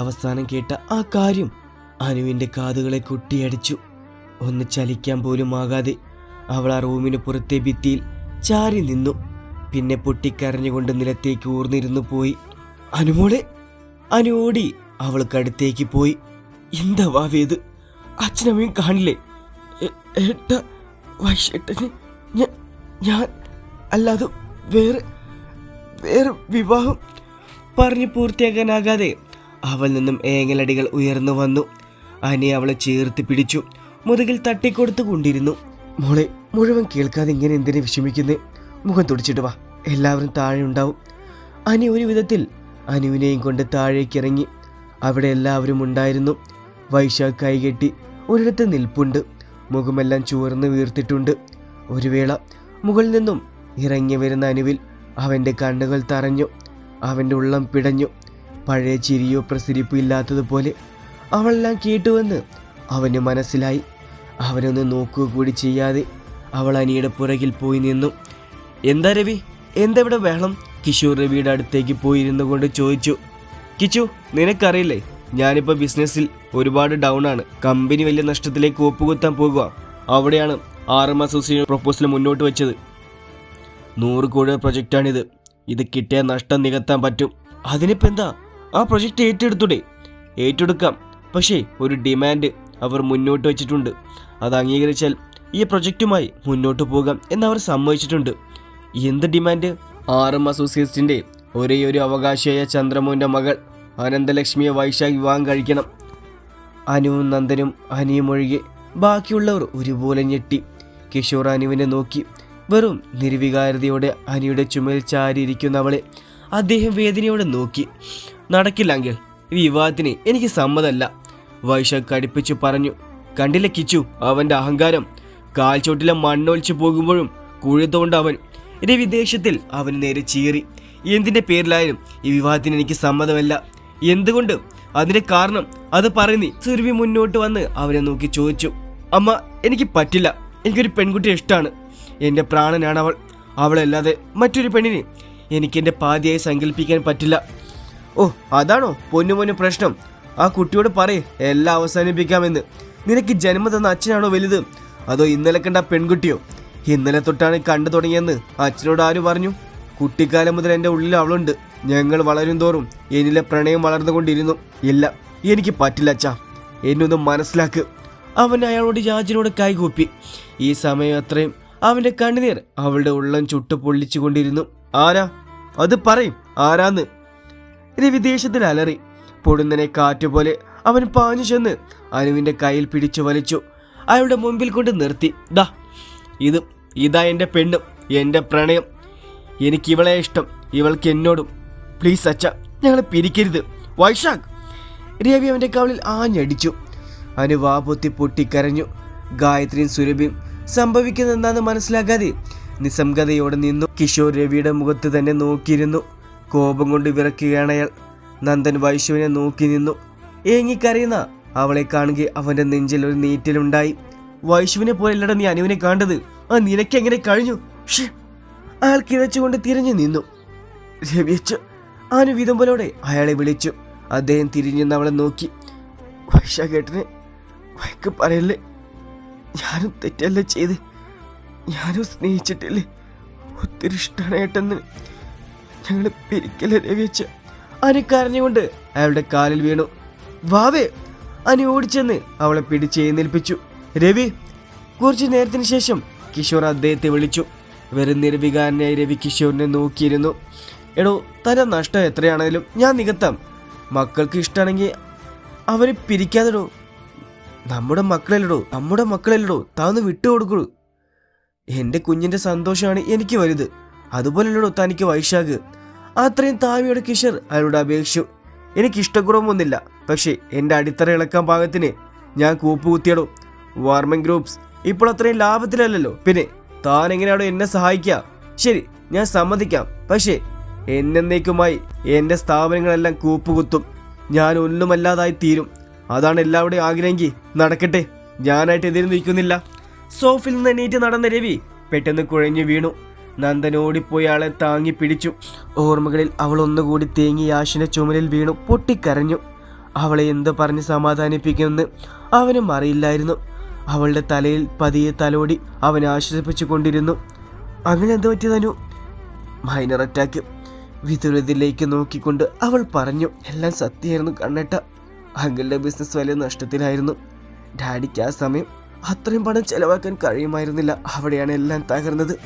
അവസാനം കേട്ട ആ കാര്യം അനുവിന്റെ കാതുകളെ കൊട്ടിയടിച്ചു. ഒന്ന് ചലിക്കാൻ പോലും ആകാതെ അവൾ ആ റൂമിന് പുറത്തെ ഭിത്തിയിൽ ചാരി നിന്നു. പിന്നെ പൊട്ടിക്കരഞ്ഞുകൊണ്ട് നിലത്തേക്ക് ഊർന്നിരുന്നു പോയി. അനുമോളെ അനു ഓടി. അവൾക്കടുത്തേക്ക് പോയി. എന്താ വാവേത് അച്ഛനമ്മയും കാണില്ലേ? ഏട്ട വൈഷേട്ടന് ഞാൻ അല്ലാതെ വേറെ വേറെ വിവാഹം പറഞ്ഞു പൂർത്തിയാക്കാനാകാതെ അവൾ നിന്നും ഏങ്ങലടികൾ ഉയർന്നു വന്നു. അനി അവളെ ചേർത്ത് പിടിച്ചു. മുതുകിൽ തട്ടിക്കൊടുത്തു കൊണ്ടിരുന്നു. മോളെ മുഴുവൻ കേൾക്കാതെ ഇങ്ങനെ എന്തിനെ വിഷമിക്കുന്നേ? മുഖം തുടിച്ചിട്ട് വാ. എല്ലാവരും താഴെ ഉണ്ടാവും. അനി ഒരു വിധത്തിൽ അനുവിനെയും കൊണ്ട് താഴേക്ക് ഇറങ്ങി. അവിടെ എല്ലാവരും ഉണ്ടായിരുന്നു. വൈശാഖ് കൈകെട്ടി ഒരിടത്ത് നിൽപ്പുണ്ട്. മുഖമെല്ലാം ചുവർന്ന് വീർത്തിട്ടുണ്ട്. ഒരു വേള മുകളിൽ നിന്നും ഇറങ്ങി വരുന്ന അനുവിൽ അവന്റെ കണ്ണുകൾ തറഞ്ഞു. അവന്റെ ഉള്ളം പിടഞ്ഞു. പഴയ ചിരിയോ പ്രസരിപ്പോ ഇല്ലാത്തതുപോലെ അവളെല്ലാം കേട്ടുവെന്ന് അവന് മനസ്സിലായി. അവനൊന്ന് നോക്കുക കൂടി ചെയ്യാതെ അവൾ അനിയുടെ പുറകിൽ പോയി നിന്നു. എന്താ രവി? എന്തെവിടെ വേണം കിഷോർ രവിയുടെ അടുത്തേക്ക് പോയിരുന്നു കൊണ്ട് ചോദിച്ചു. കിച്ചു നിനക്കറിയില്ലേ ഞാനിപ്പോൾ ബിസിനസ്സിൽ ഒരുപാട് ഡൗൺ ആണ്. കമ്പനി വലിയ നഷ്ടത്തിലേക്ക് ഒപ്പുകുത്താൻ പോകുക അവിടെയാണ് ആർ എം പ്രൊപ്പോസൽ മുന്നോട്ട് വെച്ചത്. നൂറ് കോടി പ്രൊജക്റ്റാണിത് ഇത് കിട്ടിയ നഷ്ടം നികത്താൻ പറ്റും. അതിനിപ്പോൾ എന്താ? ആ പ്രൊജക്റ്റ് ഏറ്റെടുത്തൂടെ. ഏറ്റെടുക്കാം. പക്ഷേ ഒരു ഡിമാൻഡ് അവർ മുന്നോട്ട് വെച്ചിട്ടുണ്ട്. അത് അംഗീകരിച്ചാൽ ഈ പ്രൊജക്റ്റുമായി മുന്നോട്ട് പോകാം എന്നവർ സമ്മതിച്ചിട്ടുണ്ട്. എന്ത് ഡിമാൻഡ്? ആർ എം അസോസിയേറ്റ്സിന്റെ ഒരേ ഒരു അവകാശിയായ ചന്ദ്രമോന്റെ മകൾ അനന്തലക്ഷ്മിയെ വൈശാഖ് വിവാഹം കഴിക്കണം. അനുവും നന്ദനും അനിയും ഒഴികെ ബാക്കിയുള്ളവർ ഒരുപോലെ ഞെട്ടി. കിഷോർ അനുവിനെ നോക്കി വെറും നിർവികാരതയോടെ അനിയുടെ ചുമൽ ചാരിയിരിക്കുന്ന അവളെ അദ്ദേഹം വേദനയോടെ നോക്കി. നടക്കില്ലെങ്കിൽ വിവാഹത്തിന് എനിക്ക് സമ്മതമല്ല. വൈശാഖ് കടുപ്പിച്ചു പറഞ്ഞു കണ്ടില്ല കിച്ചു അവന്റെ അഹങ്കാരം. കാൽച്ചോട്ടിലെ മണ്ണൊലിച്ചു പോകുമ്പോഴും കുഴുത്തോണ്ട് അവൻ എന്റെ വിദേശത്തിൽ അവൻ നേരെ ചീറി. എന്തിന്റെ പേരിലായാലും ഈ വിവാഹത്തിന് എനിക്ക് സമ്മതമല്ല. എന്തുകൊണ്ട്? അതിന്റെ കാരണം അത് പറയുന്നി സുരഭി മുന്നോട്ട് വന്ന് അവനെ നോക്കി ചോദിച്ചു അമ്മ എനിക്ക് പറ്റില്ല. എനിക്കൊരു പെൺകുട്ടിയെ ഇഷ്ടമാണ് എന്റെ പ്രാണനാണ് അവൾ. അവളല്ലാതെ മറ്റൊരു പെണ്ണിനെ എനിക്ക് എന്റെ പാതിയായി സങ്കല്പിക്കാൻ പറ്റില്ല. ഓ അതാണോ? പൊന്നു പൊന്നു പ്രശ്നം. ആ കുട്ടിയോട് പറയേ എല്ലാം അവസാനിപ്പിക്കാമെന്ന്. നിനക്ക് ജന്മം തന്ന അച്ഛനാണോ വലുത്? അതോ ഇന്നലെ കണ്ട പെൺകുട്ടിയോ? ഇന്നലെ തൊട്ടാണ് കണ്ടു തുടങ്ങിയെന്ന് അച്ഛനോട് ആര് പറഞ്ഞു? കുട്ടിക്കാലം മുതൽ എന്റെ ഉള്ളിൽ അവളുണ്ട്. ഞങ്ങൾ വളരും തോറും എന്നിലെ പ്രണയം വളർന്നുകൊണ്ടിരുന്നു. ഇല്ല എനിക്ക് പറ്റില്ല അച്ഛാ. എന്നൊന്ന് മനസ്സിലാക്ക്. അവൻ അയാളോട് യാചനോട് കൈകൂപ്പി. ഈ സമയം അത്രയും അവന്റെ കണ്ണുനീർ അവളുടെ ഉള്ളം ചുട്ടു പൊള്ളിച്ചുകൊണ്ടിരുന്നു. ആരാ? അത് പറയും ആരാന്ന്? രവി ദേഷ്യത്തിൽ അലറി. പൊടുന്നനെ കാറ്റുപോലെ അവൻ പാഞ്ഞു ചെന്ന് അനുവിന്റെ കയ്യിൽ പിടിച്ചു വലിച്ചു. അയാളുടെ മുമ്പിൽ കൊണ്ട് നിർത്തി. ദാ ഇത് ഇതാ എന്റെ പെണ്ണും എന്റെ പ്രണയം. എനിക്ക് ഇവളെ ഇഷ്ടം ഇവൾക്ക് എന്നോടും. പ്ലീസ് അച്ഛ ഞങ്ങളെ പിരിക്കരുത്. വൈശാഖ്. രവി അവന്റെ കവളിൽ ആഞ്ഞടിച്ചു. അനു പൊട്ടിക്കരഞ്ഞു. ഗായത്രിയും സുരഭിയും സംഭവിക്കുന്നതെന്താന്ന് മനസ്സിലാക്കാതെ നിസ്സംഗതയോടെ നിന്നു. കിഷോർ രവിയുടെ മുഖത്ത് തന്നെ നോക്കിയിരുന്നു. കോപം കൊണ്ട് വിറക്കുകയാണ് അയാൾ. നന്ദൻ വൈശുവിനെ നോക്കി നിന്നു. ഏങ്ങിക്കറിയുന്ന അവളെ കാണുക അവന്റെ നെഞ്ചിൽ ഒരു നീറ്റലുണ്ടായി. വൈശുവിനെ പോലെയല്ലട നീ അനുവിനെ കണ്ടത്? ആ നിനക്ക് എങ്ങനെ കഴിഞ്ഞു? അയാൾ കിഴച്ചുകൊണ്ട് തിരിഞ്ഞു നിന്നു. രവിയച്ചു അനു വിതുമ്പലോടെ അയാളെ വിളിച്ചു. അദ്ദേഹം തിരിഞ്ഞു അവളെ നോക്കി. വൈശാഖേട്ടനെ വഴക്ക് പറയല്ലേ? ഞാനും തെറ്റല്ല ചെയ്ത്. ഞാനും സ്നേഹിച്ചിട്ടില്ലേ? ഒത്തിരി ഇഷ്ടമാണ് ഏട്ടെന്ന് ഞങ്ങൾ പിരിക്കലെ രവിച്ച അനു കരഞ്ഞുകൊണ്ട് അയാളുടെ കാലിൽ വീണു. വാവേ അനു ഓടിച്ചെന്ന് അവളെ പിടിച്ച് എഴുന്നേൽപ്പിച്ചു. രവി കുറച്ച് നേരത്തിന് ശേഷം കിഷോർ അദ്ദേഹത്തെ വിളിച്ചു. വെറും നിർവികാരനായി രവി കിഷോറിനെ നോക്കിയിരുന്നു. എടോ തന്റെ നഷ്ടം എത്രയാണേലും ഞാൻ നികത്താം. മക്കൾക്ക് ഇഷ്ടമാണെങ്കിൽ അവരെ പിരിക്കാതെടോ. നമ്മുടെ മക്കളല്ലടോ നമ്മുടെ മക്കളല്ലടോ താന്ന് വിട്ടുകൊടുക്കൂ. എന്റെ കുഞ്ഞിന്റെ സന്തോഷമാണ് എനിക്ക് വലുത്. അതുപോലല്ലടോ തനിക്ക് വൈശാഖ്. അത്രയും താമിയുടെ കിഷർ അയാളോട് അപേക്ഷിച്ചു. എനിക്ക് ഇഷ്ടക്കുറവൊന്നുമില്ല. പക്ഷേ എന്റെ അടിത്തറ ഇളക്കാൻ പാകത്തിന് ഞാൻ കൂപ്പുകുത്തിയടോ. വാർമിംഗ് ഗ്രൂപ്പ്സ് ഇപ്പോൾ അത്രയും ലാഭത്തിലല്ലല്ലോ. പിന്നെ താൻ എങ്ങനെയാണോ എന്നെ സഹായിക്കുക ശരി ഞാൻ സമ്മതിക്കാം. പക്ഷേ എന്നേക്കുമായി എന്റെ സ്ഥാപനങ്ങളെല്ലാം കൂപ്പുകുത്തും. ഞാൻ ഒന്നുമല്ലാതായി തീരും. അതാണ് എല്ലാവരുടെയും ആഗ്രഹമെങ്കിൽ നടക്കട്ടെ. ഞാനായിട്ട് എതിരെ നിൽക്കുന്നില്ല. സോഫിൽ നിന്ന് എണീറ്റ് നടന്ന രവി പെട്ടെന്ന് കുഴഞ്ഞു വീണു. നന്ദൻ ഓടിപ്പോയി ആളെ താങ്ങി പിടിച്ചു. ഓർമ്മകളിൽ അവൾ ഒന്നുകൂടി തേങ്ങി യാഷിന്റെ ചുമലിൽ വീണു. പൊട്ടിക്കരഞ്ഞു. അവളെ എന്ത് പറഞ്ഞ് സമാധാനിപ്പിക്കുമെന്ന് അവനും അറിയില്ലായിരുന്നു. അവളുടെ തലയിൽ പതിയെ തലോടി അവൻ ആശ്വസിപ്പിച്ചു കൊണ്ടിരുന്നു അങ്ങനെ എന്ത് പറ്റി തനു മൈനർ അറ്റാക്ക്. വിതുരത്തിലേക്ക് നോക്കിക്കൊണ്ട് അവൾ പറഞ്ഞു. എല്ലാം സത്യമായിരുന്നു കണ്ണട്ട. അങ്കിളുടെ ബിസിനസ് വലിയ നഷ്ടത്തിലായിരുന്നു. ഡാഡിക്ക് ആ സമയം അത്രയും പണം ചെലവാക്കാൻ കഴിയുമായിരുന്നില്ല. അവിടെയാണ് എല്ലാം തകർന്നത്.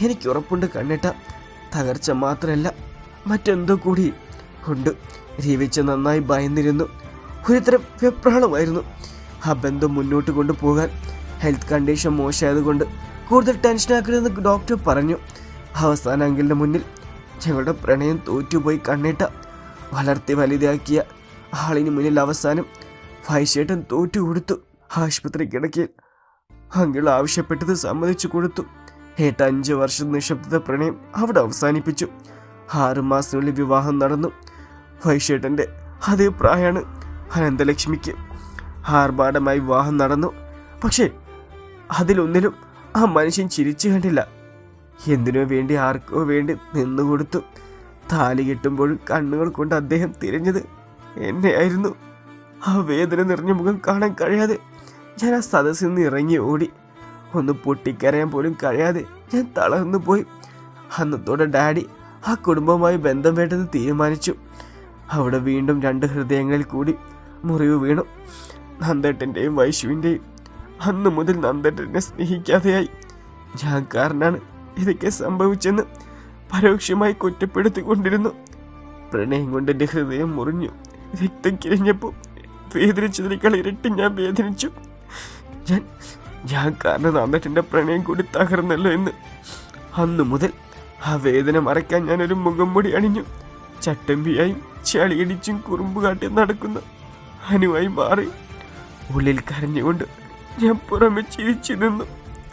എനിക്ക് ഉറപ്പുണ്ട് കണ്ണിട്ട. തകർച്ച മാത്രമല്ല മറ്റെന്തോ കൂടി ഉണ്ട്. രീവിച്ച് നന്നായി ഭയന്നിരുന്നു. ഒരുതരം വെപ്രാളമായിരുന്നു. ആ ബന്ധം മുന്നോട്ട് കൊണ്ടുപോകാൻ ഹെൽത്ത് കണ്ടീഷൻ മോശമായതുകൊണ്ട് കൂടുതൽ ടെൻഷനാക്കരുതെന്ന് ഡോക്ടർ പറഞ്ഞു. അവസാന അങ്കിളിന്റെ മുന്നിൽ ഞങ്ങളുടെ പ്രണയം തോറ്റുപോയി കണ്ണിട്ട. വളർത്തി വലുതാക്കിയ ആളിന് മുന്നിൽ അവസാനം വൈശേട്ടൻ തോറ്റു കൊടുത്തു ആശുപത്രി കിടക്കയിൽ അങ്കിൾ ആവശ്യപ്പെട്ടത് സമ്മതിച്ചു കൊടുത്തു. ഏട്ട അഞ്ച് വർഷം നിശബ്ദത പ്രണയം അവിടെ അവസാനിപ്പിച്ചു. ആറുമാസത്തിനുള്ളിൽ വിവാഹം നടന്നു. വൈശേട്ടന്റെ അതേ പ്രായമാണ് അനന്തലക്ഷ്മിക്ക്. ആർഭാടമായി വിവാഹം നടന്നു. പക്ഷേ അതിലൊന്നിലും ആ മനുഷ്യൻ ചിരിച്ചു കണ്ടില്ല. എന്തിനോ വേണ്ടി ആർക്കോ വേണ്ടി നിന്നുകൊടുത്തു താലി കെട്ടുമ്പോഴും കണ്ണുകൾ കൊണ്ട് അദ്ദേഹം തിരഞ്ഞത് എന്നെയായിരുന്നു. ആ വേദന നിറഞ്ഞ മുഖം കാണാൻ കഴിയാതെ ഞാൻ ആ സദസ്സിൽ നിന്ന് ഇറങ്ങി ഓടി. ഒന്ന് പൊട്ടിക്കരയാൻ പോലും കഴിയാതെ ഞാൻ തളർന്നു പോയി. അന്നത്തോടെ ഡാഡി ആ കുടുംബവുമായി ബന്ധം വേണ്ടെന്ന് തീരുമാനിച്ചു. അവിടെ വീണ്ടും രണ്ട് ഹൃദയങ്ങളിൽ കൂടി മുറിവ് വീണു. നന്ദേട്ടന്റെയും വൈശുവിന്റെയും അന്ന് മുതൽ നന്ദേട്ടനെ സ്നേഹിക്കാതെയായി. ഞാൻ കാരണമാണ് ഇതൊക്കെ സംഭവിച്ചെന്ന് പരോക്ഷമായി കുറ്റപ്പെടുത്തിക്കൊണ്ടിരുന്നു. പ്രണയം കൊണ്ട് എന്റെ ഹൃദയം മുറിഞ്ഞു. രക്തം കിരിഞ്ഞപ്പോൾ വേദനിച്ചതിനേക്കാൾ ഇരട്ടി ഞാൻ വേദനിച്ചു. ഞാൻ ഞാൻ കാരണം നന്ദേട്ടന്റെ പ്രണയം കൂടി തകർന്നല്ലോ എന്ന് അന്നു മുതൽ ആ വേദന മറയ്ക്കാൻ ഞാനൊരു മുഖം മുടി അണിഞ്ഞു. ചട്ടമ്പിയായും ചളിയടിച്ചും കുറുമ്പ് കാട്ടി നടക്കുന്ന അനുവായി മാറി. ഉള്ളിൽ കരഞ്ഞുകൊണ്ട് ഞാൻ പുറമെ ചിരിച്ചു നിന്നു.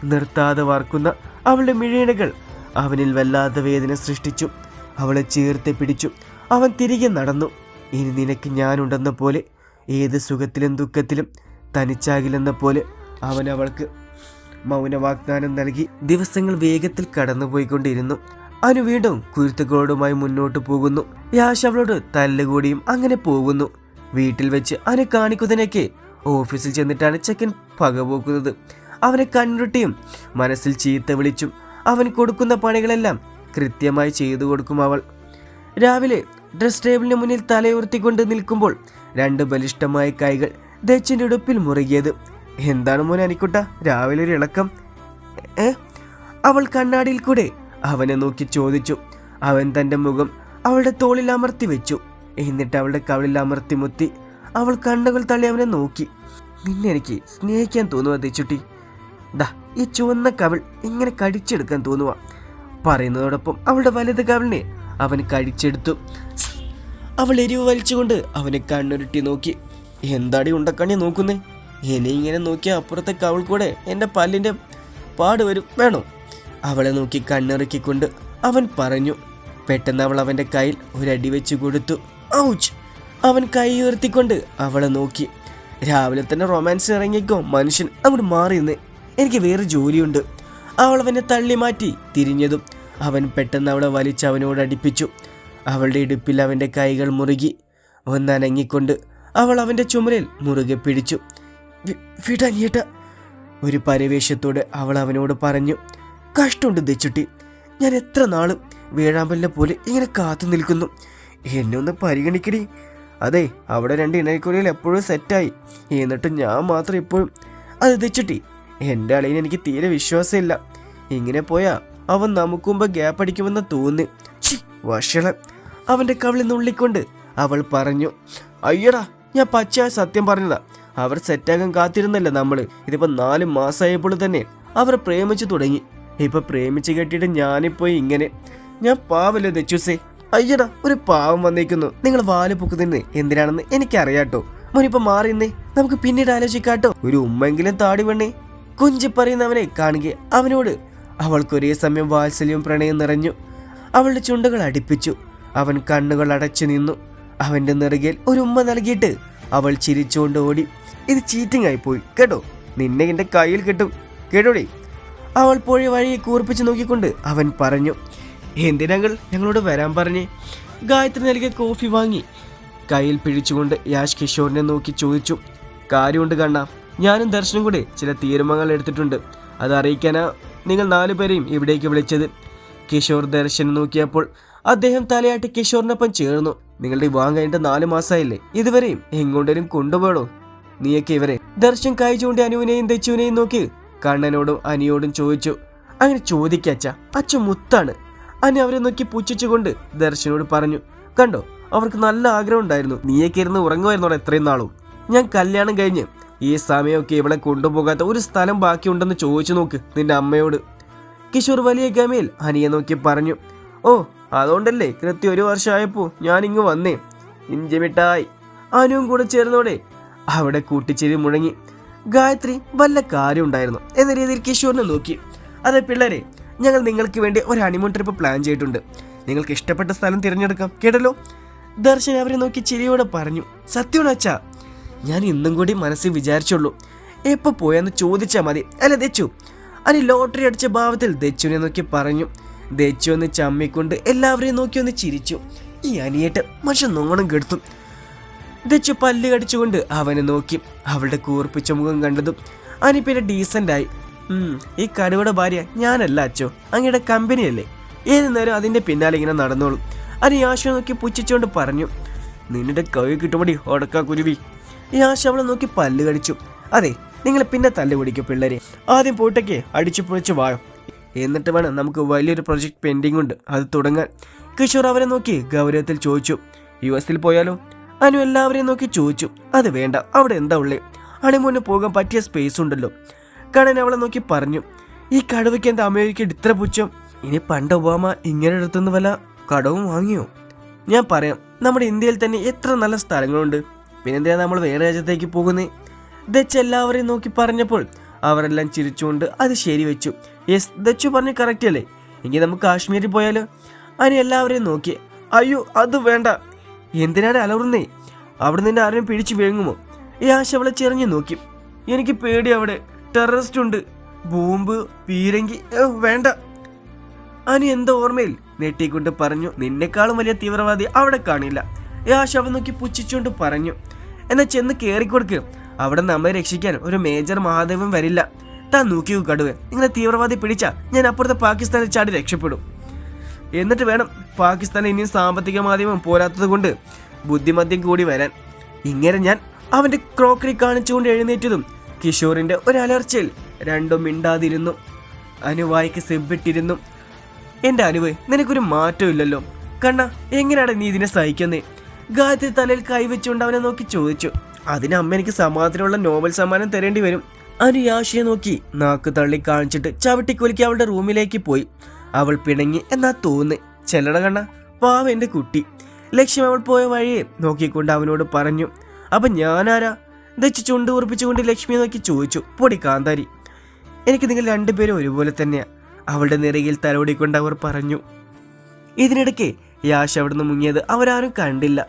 നിർത്താതെ വാർക്കുന്ന അവളുടെ മിഴേണകൾ അവനിൽ വല്ലാത്ത വേദന സൃഷ്ടിച്ചു. അവളെ ചേർത്ത് പിടിച്ചു. അവൻ തിരികെ നടന്നു. ഇനി നിനക്ക് ഞാനുണ്ടെന്ന പോലെ ഏത് സുഖത്തിലും ദുഃഖത്തിലും തനിച്ചാകില്ലെന്ന പോലെ അവൻ അവൾക്ക് മൗന വാഗ്ദാനം നൽകി ദിവസങ്ങൾ വേഗത്തിൽ കടന്നുപോയിക്കൊണ്ടിരുന്നു. അനു വീണ്ടും കുരുത്തുകളോടുമായി മുന്നോട്ട് പോകുന്നു. യാഷ് അവളോട് തല്ലുകൂടിയും അങ്ങനെ പോകുന്നു. വീട്ടിൽ വെച്ച് അനു കാണിക്കുന്നതിനൊക്കെ ഓഫീസിൽ ചെന്നിട്ടാണ് ചെക്കൻ പകപോക്കുന്നത്. അവനെ കണ്ണുരുട്ടിയും മനസ്സിൽ ചീത്ത വിളിച്ചും അവൻ കൊടുക്കുന്ന പണികളെല്ലാം കൃത്യമായി ചെയ്തു കൊടുക്കും അവൾ. രാവിലെ ഡ്രസ് ടേബിളിന് മുന്നിൽ തലയുർത്തിക്കൊണ്ട് നിൽക്കുമ്പോൾ രണ്ട് ബലിഷ്ടമായ കൈകൾ ദച്ചിന്റെ ഉടുപ്പിൽ മുറുകിയത്. എന്താണ് മോനെ അനിക്കുട്ട? രാവിലെ ഒരു ഇളക്കം. ഏ? അവൾ കണ്ണാടിയിൽ കൂടെ അവനെ നോക്കി ചോദിച്ചു. അവൻ തന്റെ മുഖം അവളുടെ തോളിൽ അമർത്തി വെച്ചു. എന്നിട്ട് അവളുടെ കവളിൽ അമർത്തി മുത്തി അവൾ കണ്ണുകൾ തള്ളി അവനെ നോക്കി. നിന്നെ എനിക്ക് സ്നേഹിക്കാൻ തോന്നുക തെച്ചുട്ടി ദാ ഈ ചുവന്ന കവിൾ ഇങ്ങനെ കടിച്ചെടുക്കാൻ തോന്നുക പറയുന്നതോടൊപ്പം അവളുടെ വലത് കവിളിനെ അവൻ കടിച്ചെടുത്തു. അവൾ എരിവ് വലിച്ചുകൊണ്ട് അവനെ കണ്ണുരുട്ടി നോക്കി. എന്താടി ഉണ്ടക്കണ്ണി നോക്കുന്നേ? ഇനി ഇങ്ങനെ നോക്കിയ അപ്പുറത്തെ കവൾ കൂടെ എന്റെ പല്ലിന്റെ പാട് വരും. വേണോ? അവളെ നോക്കി കണ്ണിറക്കിക്കൊണ്ട് അവൻ പറഞ്ഞു. പെട്ടെന്ന് അവൾ അവന്റെ കയ്യിൽ ഒരടി വെച്ച് കൊടുത്തു. ഔച്ച്! അവൻ കൈ ഉയർത്തിക്കൊണ്ട് അവളെ നോക്കി. രാവിലെ തന്നെ റൊമാൻസ് ഇറങ്ങിക്കോ മനുഷ്യൻ അങ്ങോട്ട് മാറിയെന്ന് എനിക്ക് വേറെ ജോലിയുണ്ട്. അവൾ അവനെ തള്ളി മാറ്റി തിരിഞ്ഞതും അവൻ പെട്ടെന്ന് അവളെ വലിച്ച് അവനോട് അടുപ്പിച്ചു. അവളുടെ ഇടുപ്പിൽ അവന്റെ കൈകൾ മുറുകി. ഒന്നനങ്ങിക്കൊണ്ട് അവൾ അവന്റെ ചുമലിൽ മുറുകെ പിടിച്ചു. "വി- വിടനിയേട്ട. ഒരു പരവേശത്തോടെ അവൾ അവനോട് പറഞ്ഞു കഷ്ടമുണ്ട് ദച്ചുട്ടി. ഞാൻ എത്ര നാളും വീഴാമ്പലിനെ പോലെ ഇങ്ങനെ കാത്തു നിൽക്കുന്നു. എന്നെ ഒന്ന് പരിഗണിക്കടി. അതെ അവിടെ രണ്ട് ഇണയക്കുറികൾ എപ്പോഴും സെറ്റായി. എന്നിട്ട് ഞാൻ മാത്രം ഇപ്പോഴും അത് ദച്ചുട്ടി എന്റെ അളിയന് എനിക്ക് തീരെ വിശ്വാസമില്ല. ഇങ്ങനെ പോയാ അവൻ നമുക്ക് മുമ്പ് ഗ്യാപ്പ് അടിക്കുമെന്ന് തോന്നി. വഷള അവന്റെ കവിളിൽ നുള്ളിക്കൊണ്ട് അവൾ പറഞ്ഞു അയ്യടാ ഞാൻ പച്ചയായ സത്യം പറഞ്ഞതാ. അവർ സെറ്റാകാൻ കാത്തിരുന്നല്ല നമ്മൾ ഇതിപ്പോ നാല് മാസമായപ്പോൾ തന്നെ അവർ പ്രേമിച്ചു തുടങ്ങി. ഇപ്പൊ പ്രേമിച്ച് കെട്ടിയിട്ട് ഞാനിപ്പോ ഇങ്ങനെ. ഞാൻ പാവല്ലേ ദച്ചുസേ അയ്യടാ ഒരു പാവം വന്നേക്കുന്നു. നിങ്ങൾ വാൽ പൊക്കുന്നതിന് എന്തിനാണെന്ന് എനിക്കറിയാട്ടോ. മോനിപ്പോ മാറിയെന്നേ നമുക്ക് പിന്നീട് ആലോചിക്കാട്ടോ. ഒരു ഉമ്മെങ്കിലും താടി വേണേ കുഞ്ചി പറയുന്നവനെ കാണുക. അവനോട് അവൾക്ക് ഒരേ സമയം വാത്സല്യവും പ്രണയം നിറഞ്ഞു. അവളുടെ ചുണ്ടുകൾ അടിപ്പിച്ചു. അവൻ കണ്ണുകൾ അടച്ചു നിന്നു. അവന്റെ നെറുകയിൽ ഒരു ഉമ്മ നൽകിയിട്ട് അവൾ ചിരിച്ചുകൊണ്ട് ഓടി. ഇത് ചീറ്റിംഗ് ആയിപ്പോയി. കേട്ടോ? നിന്നെ എന്റെ കയ്യിൽ കിട്ടും. കേട്ടോടി? അവൾ പോയി വഴി കൂർപ്പിച്ച് നോക്കിക്കൊണ്ട് അവൻ പറഞ്ഞു എന്തിനങ്ങൾ ഞങ്ങളോട് വരാൻ പറഞ്ഞേ? ഗായത്രി നൽകിയ കോഫി വാങ്ങി. കയ്യിൽ പിടിച്ചുകൊണ്ട് യാഷ് കിഷോറിനെ നോക്കി ചോദിച്ചു കാര്യമുണ്ട് കണ്ണ. ഞാനും ദർശനം കൂടെ ചില തീരുമാനങ്ങൾ എടുത്തിട്ടുണ്ട്. അത് അറിയിക്കാനാ നിങ്ങൾ നാലുപേരെയും ഇവിടേക്ക് വിളിച്ചത്. കിഷോർ ദർശനം നോക്കിയപ്പോൾ അദ്ദേഹം തലയാട്ടി കിഷോറിനൊപ്പം ചേർന്നു. നിങ്ങളുടെ വിവാഹം കഴിഞ്ഞിട്ട് നാല് മാസമായില്ലേ? ഇതുവരെയും എങ്ങോട്ടേലും കൊണ്ടുപോകണോ നീയൊക്കെ ഇവരെ ദർശൻ കൈ ചൂണ്ടി അനുവിനെയും ദച്ചുവിനെയും നോക്കി കണ്ണനോടും അനിയോടും ചോദിച്ചു. അങ്ങനെ ചോദിക്കച്ച അച്ഛ മുത്താണ്. അനി അവരെ നോക്കി പുച്ഛിച്ചുകൊണ്ട് ദർശനോട് പറഞ്ഞു കണ്ടോ അവർക്ക് നല്ല ആഗ്രഹം ഉണ്ടായിരുന്നു. നീയൊക്കെ ഇരുന്ന് ഉറങ്ങുമായിരുന്നോടെ എത്രയും നാളും. ഞാൻ കല്യാണം കഴിഞ്ഞ് ഈ സമയമൊക്കെ ഇവളെ കൊണ്ടുപോകാത്ത ഒരു സ്ഥലം ബാക്കിയുണ്ടെന്ന് ചോദിച്ചു നോക്ക് നിന്റെ അമ്മയോട്. കിഷോർ വലിയ ഗമയിൽ അനിയെ നോക്കി പറഞ്ഞു ഓ അതുകൊണ്ടല്ലേ കൃത്യം ഒരു വർഷമായപ്പോ ഞാൻ ഇങ്ങ് വന്നേ. ഇഞ്ചിമിട്ടായി അനുവും കൂടെ ചേർന്നോടെ അവിടെ കൂട്ടിച്ചേരി മുഴങ്ങി. ഗായത്രി വല്ല കാര്യം ഉണ്ടായിരുന്നു. എന്ന രീതിയിൽ കിഷോറിനെ നോക്കി. അതെ പിള്ളേരെ ഞങ്ങൾ നിങ്ങൾക്ക് വേണ്ടി ഒരു ഹണിമൂൺ ട്രിപ്പ് പ്ലാൻ ചെയ്തിട്ടുണ്ട്. നിങ്ങൾക്ക് ഇഷ്ടപ്പെട്ട സ്ഥലം തിരഞ്ഞെടുക്കാം കേട്ടല്ലോ? ദർശൻ അവരെ നോക്കി ചിരിയോടെ പറഞ്ഞു. സത്യമാണ് അച്ഛാ ഞാൻ ഇന്നും കൂടി മനസ്സിൽ വിചാരിച്ചുള്ളൂ. എപ്പോൾ പോയെന്ന് ചോദിച്ചാൽ മതി. അല്ല ദച്ചു. അനി ലോട്ടറി അടിച്ച ഭാവത്തിൽ ദച്ചുവിനെ നോക്കി പറഞ്ഞു. ദച്ചു ഒന്ന് ചമ്മിക്കൊണ്ട് എല്ലാവരെയും നോക്കി ഒന്ന് ചിരിച്ചു. ഈ അനിയേട്ട് മനുഷ്യൻ നോണം കെടുത്തും. ദച്ചു പല്ല് കടിച്ചുകൊണ്ട് അവനെ നോക്കി. അവളുടെ കൂർപ്പിച്ച മുഖം കണ്ടതും അനി പിന്നെ ഡീസന്റായി ഈ കടുവയുടെ ഭാര്യ ഞാനല്ല അച്ചോ. അങ്ങയുടെ കമ്പനിയല്ലേ. ഏത് നേരം അതിന്റെ പിന്നാലെ ഇങ്ങനെ നടന്നോളും. അനി ആശ നോക്കി പുച്ഛിച്ചുകൊണ്ട് പറഞ്ഞു നിന്നിന്റെ കവി കിട്ടുമടി ഒടക്കാ കുരുവി. ഈ ആശ അവളെ നോക്കി പല്ല് കടിച്ചു. അതെ നിങ്ങൾ പിന്നെ തല്ല് പിടിക്കും പിള്ളേരെ. ആദ്യം പോയിട്ടൊക്കെ അടിച്ചു പൊളിച്ച് വായോ. എന്നിട്ട് വേണം നമുക്ക് വലിയൊരു പ്രൊജക്ട് പെൻഡിങ് ഉണ്ട്. അത് തുടങ്ങാൻ. കിഷോർ അവരെ നോക്കി ഗൗരവത്തിൽ ചോദിച്ചു. യു എസിൽ പോയാലോ? അനു എല്ലാവരെയും നോക്കി ചോദിച്ചു. അത് വേണ്ട അവിടെ എന്താ ഉള്ളേ? അണിമുന്നെ പോകാൻ പറ്റിയ സ്പേസ് ഉണ്ടല്ലോ. കണൻ അവളെ നോക്കി പറഞ്ഞു. ഈ കടുവയ്ക്ക് എന്താ അമേരിക്ക ഇത്ര പുച്ഛം? ഇനി പണ്ട് ഒബാമ ഇങ്ങനെ എടുത്തുനിന്ന് വല്ല കടവും വാങ്ങിയോ? ഞാൻ പറയാം നമ്മുടെ ഇന്ത്യയിൽ തന്നെ എത്ര നല്ല സ്ഥലങ്ങളുണ്ട്. പിന്നെന്തിനാ നമ്മൾ വേറെ രാജ്യത്തേക്ക് പോകുന്നേ? ദച്ച് എല്ലാവരെയും നോക്കി പറഞ്ഞപ്പോൾ അവരെല്ലാം ചിരിച്ചുകൊണ്ട് അത് ശരിവെച്ചു. യെസ് ദച്ചു പറഞ്ഞ് കറക്റ്റ് അല്ലേ? എങ്കിൽ നമുക്ക് കാശ്മീരിൽ പോയാലോ? അതിന് എല്ലാവരെയും നോക്കി. അയ്യോ അത് വേണ്ട. എന്തിനാണ് അലറുന്നേ? അവിടെ നിന്നെ ആരെയും പിടിച്ചു വിഴുങ്ങുമോ? ഈ ആശ അവളെ ചെറിഞ്ഞു നോക്കി. എനിക്ക് പേടി അവിടെ. ടെററിസ്റ്റ് ഉണ്ട്. ബോംബ് പീരങ്കി വേണ്ട. അനി എന്താ ഓർമ്മയിൽ നെട്ടിക്കൊണ്ട് പറഞ്ഞു നിന്നെക്കാളും വലിയ തീവ്രവാദി അവിടെ കാണില്ല. ഈ ആശ അവൻ നോക്കി പുച്ഛിച്ചുകൊണ്ട് പറഞ്ഞു എന്നാ ചെന്ന് കയറിക്കൊടുക്ക് അവിടെ നമ്മെ രക്ഷിക്കാൻ ഒരു മേജർ മഹാദേവൻ വരില്ല. താൻ നോക്കി കടുവ നിങ്ങളെ തീവ്രവാദി പിടിച്ച ഞാൻ അപ്പുറത്തെ പാകിസ്ഥാനിൽ ചാടി രക്ഷപ്പെടും. എന്നിട്ട് വേണം പാകിസ്ഥാൻ ഇനിയും സാമ്പത്തിക മാധ്യമം പോരാത്തത് കൊണ്ട് ബുദ്ധിമദ്യം കൂടി വരാൻ. ഇങ്ങനെ ഞാൻ അവന്റെ ക്രോക്കറി കാണിച്ചുകൊണ്ട് എഴുന്നേറ്റതും കിഷോറിന്റെ ഒരു അലർച്ചയിൽ രണ്ടും മിണ്ടാതിരുന്നു. അനുവായിക്ക് സെബിട്ടിരുന്നു എന്റെ അനുവ് നിനക്കൊരു മാറ്റമില്ലല്ലോ കണ്ണ എങ്ങനെയാണ് നീ ഇതിനെ സഹിക്കുന്നേ? ഗായത്രി തലയിൽ കൈവച്ചുകൊണ്ട് അവനെ നോക്കി ചോദിച്ചു. അതിന് അമ്മ എനിക്ക് സമാധാനമുള്ള നോബൽ സമ്മാനം തരേണ്ടി വരും. അനു യാഷിയെ നോക്കി നാക്ക് തള്ളി കാണിച്ചിട്ട് ചവിട്ടിക്കൊലിക്ക് അവളുടെ റൂമിലേക്ക് പോയി. അവൾ പിണങ്ങി എന്നാ തോന്നി ചെല്ലട കണ്ണ പാവ എന്റെ കുട്ടി. ലക്ഷ്യം അവൾ പോയ വഴിയെ നോക്കിക്കൊണ്ട് അവനോട് പറഞ്ഞു അപ്പൊ ഞാനാരാ? ദച്ച് ചുണ്ട് ഉറപ്പിച്ചുകൊണ്ട് ലക്ഷ്മിയെ നോക്കി ചോദിച്ചു പൊടി കാന്താരി എനിക്ക് നിങ്ങൾ രണ്ടുപേരും ഒരുപോലെ തന്നെയാ. അവളുടെ നിറയിൽ തലോടിക്കൊണ്ട് അവർ പറഞ്ഞു ഇതിനിടയ്ക്ക് യാഷ് അവിടുന്ന് മുങ്ങിയത് അവരാരും കണ്ടില്ല.